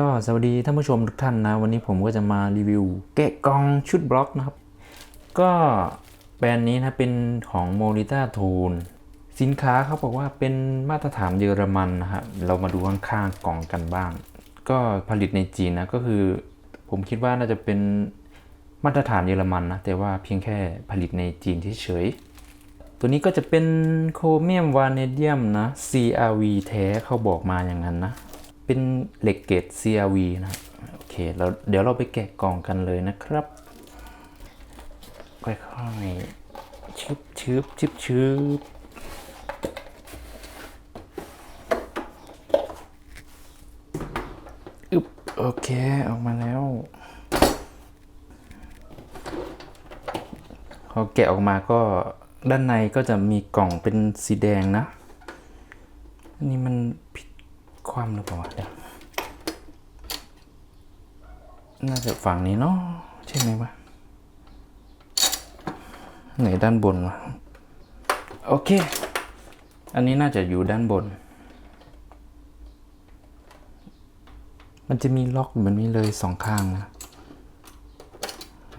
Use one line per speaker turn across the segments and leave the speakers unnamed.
ก็สวัสดีท่านผู้ชมทุกท่านนะ วันนี้ผมก็จะมารีวิวแกะกล่องชุดบล็อกนะครับ ก็แบรนด์นี้นะเป็นของ m o n i t a t o o l สินค้าเขาบอกว่าเป็นมาตรฐานเยอรมันนะครับเรามาดูข้างๆกล่องกันบ้าง ก็ผลิตในจีนนะก็คือ ผมคิดว่าน่าจะเป็นมาตรฐานเยอรมันนะแต่ว่าเพียงแค่ผลิตในจีนเฉยๆตัวนี้ก็จะเป็นโครเมียมวาเนเดียมนะ CRV แท้เขาบอกมาอย่างนั้นนะ เป็นเหล็กเกรด CRV นะโอเคเราเดี๋ยวเราไปแกะกล่องกันเลยนะครับค่อยๆชึบชึบชึบชึบอึบโอเคออกมาแล้วพอแกะออกมาก็ด้านในก็จะมีกล่องเป็นสีแดงนะอันนี้มันผิด ความหรือเปล่าเดี๋ยวน่าจะฝั่งนี้เนาะใช่ไหมวะไหนด้านบนวะโอเค อันนี้น่าจะอยู่ด้านบน มันจะมีล็อกแบบนี้เลยสองข้างนะ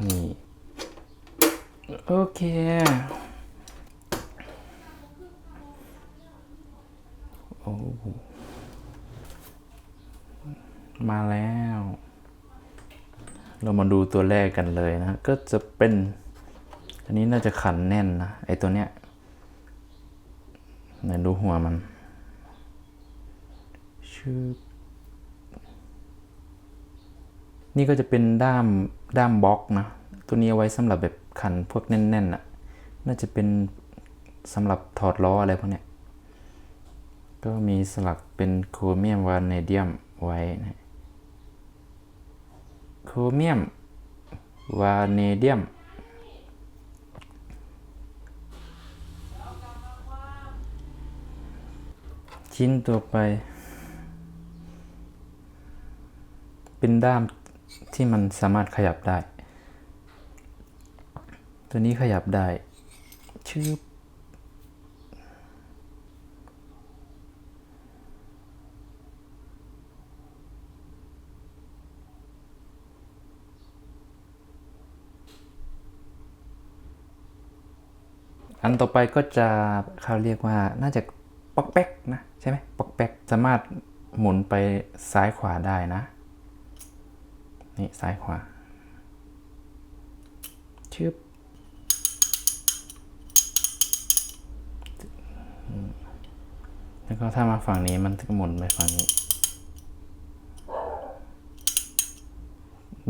นี่ โอเค โอ้ มาแล้ว เรามาดูตัวแรกกันเลยนะ ก็จะเป็น อันนี้น่าจะขันแน่นนะ ไอตัวเนี้ยไหนดูหัวมัน ชื่อ นี่ก็จะเป็นด้ามด้ามบล็อกนะ ตัวนี้เอาไว้สำหรับแบบขันพวกแน่นๆน่ะ น่าจะเป็นสำหรับถอดล้ออะไรพวกเนี้ยก็มีสลักเป็นโครเมียมวานเนเดียมไว้นะ โครเมียม วาเนเดียม ชิ้นตัวไป เป็นด้ามที่มันสามารถขยับได้ ตัวนี้ขยับได้ชื่อ อันต่อไปก็จะเขาเรียกว่าน่าจะปอกแป๊กนะใช่ไหมปอกแป๊กสามารถหมุนไปซ้ายขวาได้นะ นี่ซ้ายขวาชึบแล้วก็ถ้ามาฝั่งนี้มันก็หมุนไปฝั่งนี้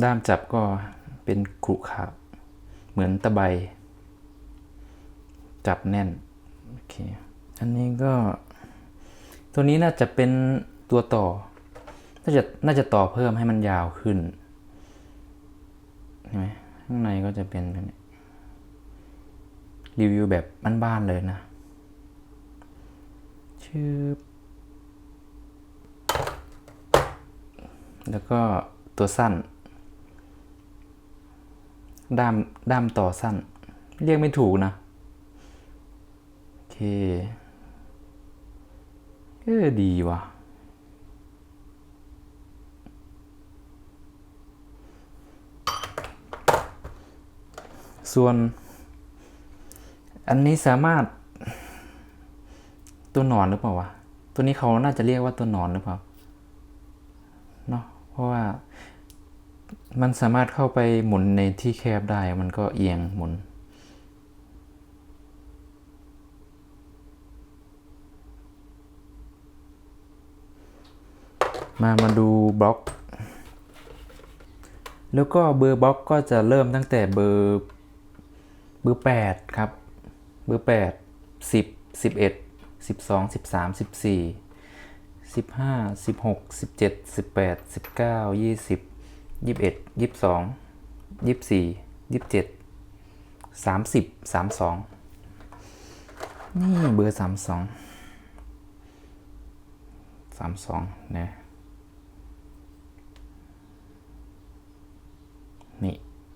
ด้ามจับก็เป็นขรุขระเหมือนตะไบ จับแน่นโอเคอันนี้ก็ ตัวนี้น่าจะเป็นตัวต่อ น่าจะน่าจะต่อเพิ่มให้มันยาวขึ้นเห็นไหมข้างในก็จะเป็นแบบนี้รีวิวแบบบ้านๆเลยนะชื่อแล้วก็ตัวสั้น ด้ามด้ามต่อสั้น เรียกไม่ถูกนะ เคเออดีว่ะ ส่วน อันนี้สามารถ ตัวหนอนหรือเปล่าวะ ตัวนี้เขาน่าจะเรียกว่าตัวหนอนหรือเปล่า เนาะเพราะว่ามันสามารถเข้าไปหมุนในที่แคบได้ มันก็เอียงหมุน มามาดูบล็อก แล้วก็เบอร์บล็อกก็จะเริ่มตั้งแต่เบอร์เบอร์แปดครับ เบอร์แปดสิบสิบเอ็ดสิบสองสิบสามสิบสี่สิบห้าสิบหกสิบเจ็ดสิบแปดสิบเก้ายี่สิบยี่สิบเอ็ดยี่สิบสองยี่สิบสี่ยี่สิบเจ็ดสามสิบสามสองนี่เบอร์สามสองสามสองนะ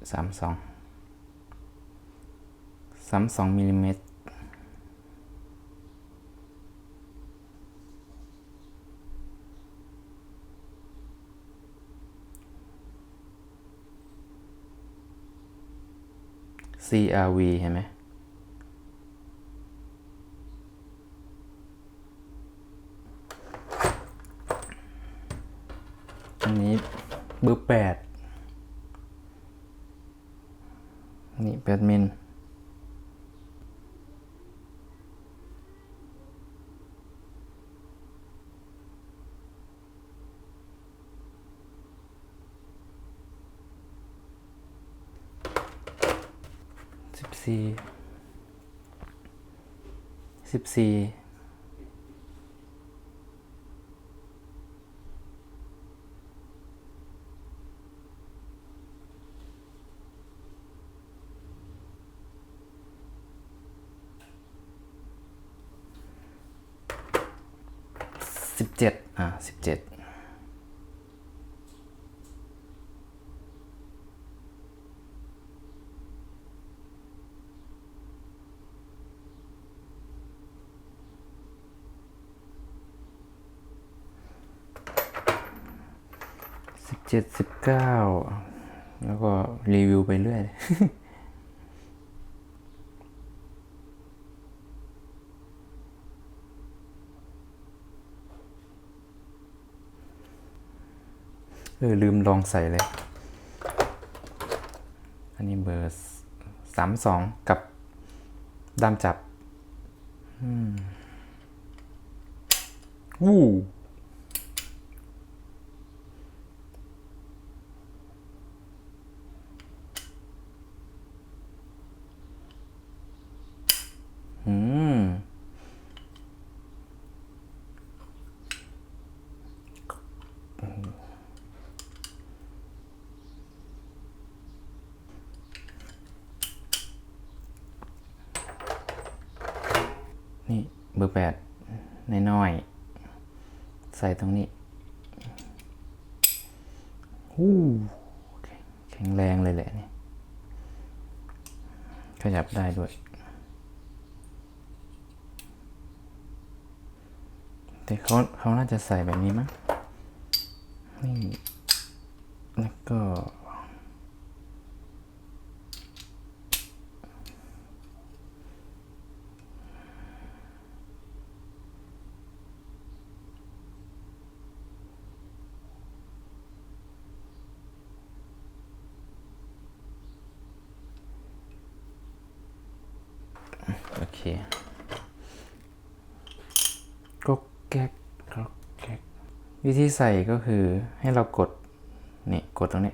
สามสองสามสองมิลลิเมตรซีอาร์วีเห็นไหมอันนี้เบอร์แปด นี่แปดมิลสิบสี่สิบสี่ สิบเจ็ดอ่าสิบเจ็ดสิบเจ็ดสิบเก้าแล้วก็รีวิวไปเรื่อย เออลืมลองใส่เลย อันนี้เบอร์สามสองกับด้ามจับ อืมวู้อืม นี่เบอร์แปดน้อยๆใส่ตรงนี้หู้แข็งแรงเลยแหละนี่ขยับได้ด้วย แต่เขาเขาน่าจะใส่แบบนี้มั้งนี่แล้วก็ โอเคก็แก๊กก็แก๊กวิธีใส่ก็คือให้เรากด นี่กดตรงนี้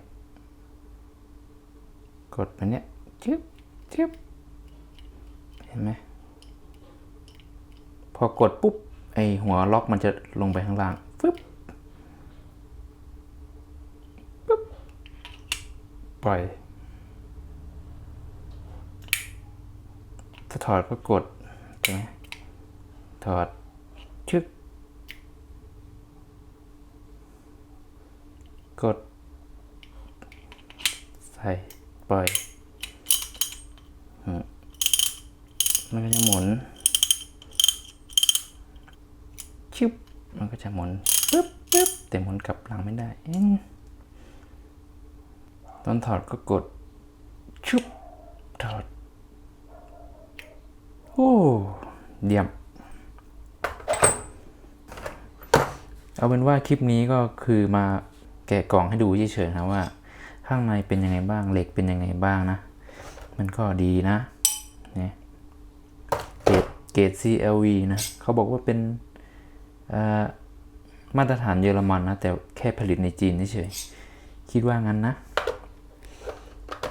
กดไปเนี้ยจึ๊บจึ๊บเห็นไหมพอกดปุ๊บ ไอหัวล็อกมันจะลงไปข้างล่างฟึบปึ๊บปล่อย ถ้าถอดก็กดใช่ไหมถอดชึก กด ใส่ ปล่อยมันก็จะหมุนชึบมันก็จะหมุนปึ๊บปึ๊บแต่หมุนกลับหลังไม่ได้เอ๊ะตอนถอดก็กดชึบถอด โอ้เยี่ยม เอาเป็นว่าคลิปนี้ก็คือมาแกะกล่องให้ดูเฉยๆนะว่า ข้างในเป็นยังไงบ้างเหล็กเป็นยังไงบ้างนะ มันก็ดีนะเนี่ยเกรดเกรด CLV นะเขาบอกว่าเป็นมาตรฐานเยอรมันนะ แต่แค่ผลิตในจีนเฉยๆคิดว่างั้นนะ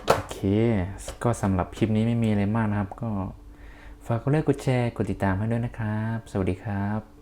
โอเค ก็สำหรับคลิปนี้ไม่มีอะไรมากนะครับก็ ฝากกดไลค์กดแชร์ กดติดตามให้ด้วยนะครับ สวัสดีครับ